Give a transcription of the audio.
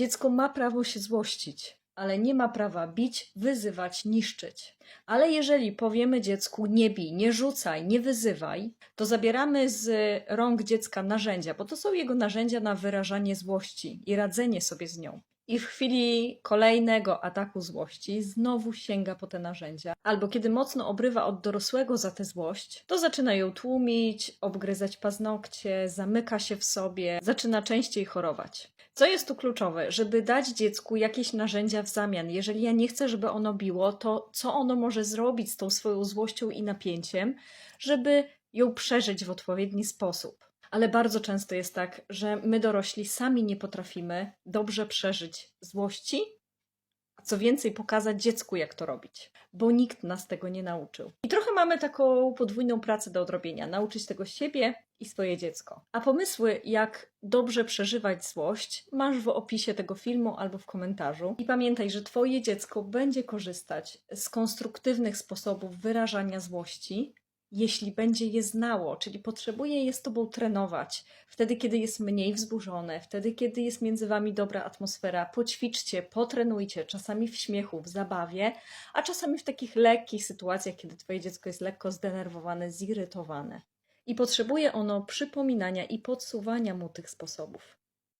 Dziecko ma prawo się złościć, ale nie ma prawa bić, wyzywać, niszczyć. Ale jeżeli powiemy dziecku nie bij, nie rzucaj, nie wyzywaj, to zabieramy z rąk dziecka narzędzia, bo to są jego narzędzia na wyrażanie złości i radzenie sobie z nią. I w chwili kolejnego ataku złości znowu sięga po te narzędzia. Albo kiedy mocno obrywa od dorosłego za tę złość, to zaczyna ją tłumić, obgryzać paznokcie, zamyka się w sobie, zaczyna częściej chorować. Co jest tu kluczowe? Żeby dać dziecku jakieś narzędzia w zamian. Jeżeli ja nie chcę, żeby ono biło, to co ono może zrobić z tą swoją złością i napięciem, żeby ją przeżyć w odpowiedni sposób? Ale bardzo często jest tak, że my dorośli sami nie potrafimy dobrze przeżyć złości, a co więcej, pokazać dziecku, jak to robić, bo nikt nas tego nie nauczył. I trochę mamy taką podwójną pracę do odrobienia nauczyć tego siebie i swoje dziecko. A pomysły, jak dobrze przeżywać złość, masz w opisie tego filmu albo w komentarzu. I pamiętaj, że Twoje dziecko będzie korzystać z konstruktywnych sposobów wyrażania złości, jeśli będzie je znało, czyli potrzebuje je z tobą trenować, wtedy, kiedy jest mniej wzburzone, wtedy, kiedy jest między wami dobra atmosfera, poćwiczcie, potrenujcie, czasami w śmiechu, w zabawie, a czasami w takich lekkich sytuacjach, kiedy twoje dziecko jest lekko zdenerwowane, zirytowane. I potrzebuje ono przypominania i podsuwania mu tych sposobów.